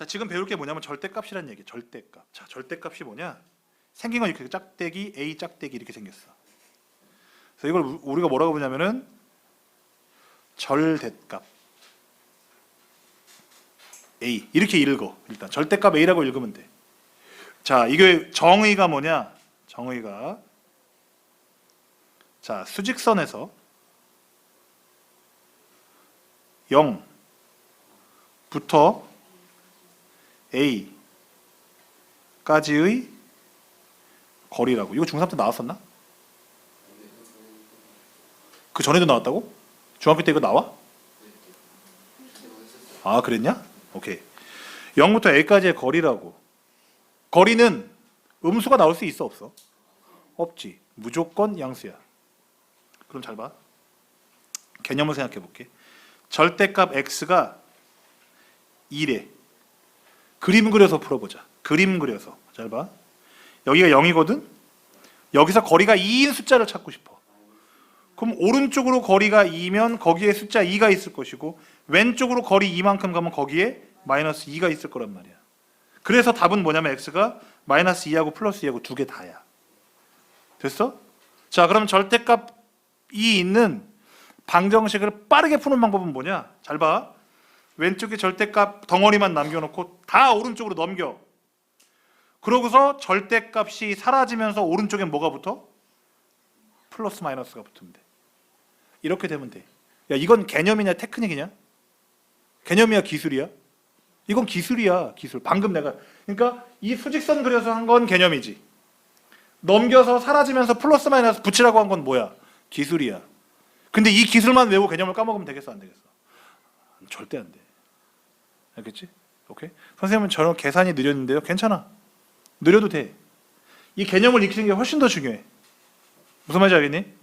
자, 지금 배울 게 뭐냐면 절대값이라는 얘기. 절대값. 자, 절대값이 뭐냐? 생긴 건 이렇게 짝대기 a 짝대기 이렇게 생겼어. 그래서 이걸 우- 우리가 뭐라고 보냐면은 절대값 a 이렇게 읽어. 일단 절대값 a라고 읽으면 돼. 자, 이게 정의가 뭐냐? 정의가 자, 수직선에서 0부터 A까지의 거리라고. 이거 중3 때 나왔었나? 그 전에도 나왔다고? 중학교 때 이거 나와? 아, 그랬냐? 오케이. 0부터 A까지의 거리라고. 거리는 음수가 나올 수 있어 없어? 없지. 무조건 양수야. 그럼 잘 봐. 개념을 생각해 볼게. 절대값 x가 2래. 그림 그려서 풀어보자. 그림 그려서. 잘 봐. 여기가 0이거든? 여기서 거리가 2인 숫자를 찾고 싶어. 그럼 오른쪽으로 거리가 2면 거기에 숫자 2가 있을 것이고 왼쪽으로 거리 2만큼 가면 거기에 마이너스 2가 있을 거란 말이야. 그래서 답은 뭐냐면 x가 마이너스 2하고 플러스 2하고 두 개 다야. 됐어? 자, 그럼 절대값이 있는 방정식을 빠르게 푸는 방법은 뭐냐? 잘 봐. 왼쪽에 절대값 덩어리만 남겨놓고 다 오른쪽으로 넘겨. 그러고서 절대값이 사라지면서 오른쪽에 뭐가 붙어? 플러스 마이너스가 붙으면 돼. 이렇게 되면 돼. 야, 이건 개념이냐 테크닉이냐? 개념이야 기술이야? 이건 기술이야 기술. 방금 내가 그러니까 이 수직선 그려서 한 건 개념이지. 넘겨서 사라지면서 플러스 마이너스 붙이라고 한 건 뭐야? 기술이야. 근데 이 기술만 외우고 개념을 까먹으면 되겠어 안 되겠어? 절대 안 돼. 알겠지? 오케이? 선생님은 저런 계산이 느렸는데요. 괜찮아. 느려도 돼. 이 개념을 익히는 게 훨씬 더 중요해. 무슨 말인지 알겠니?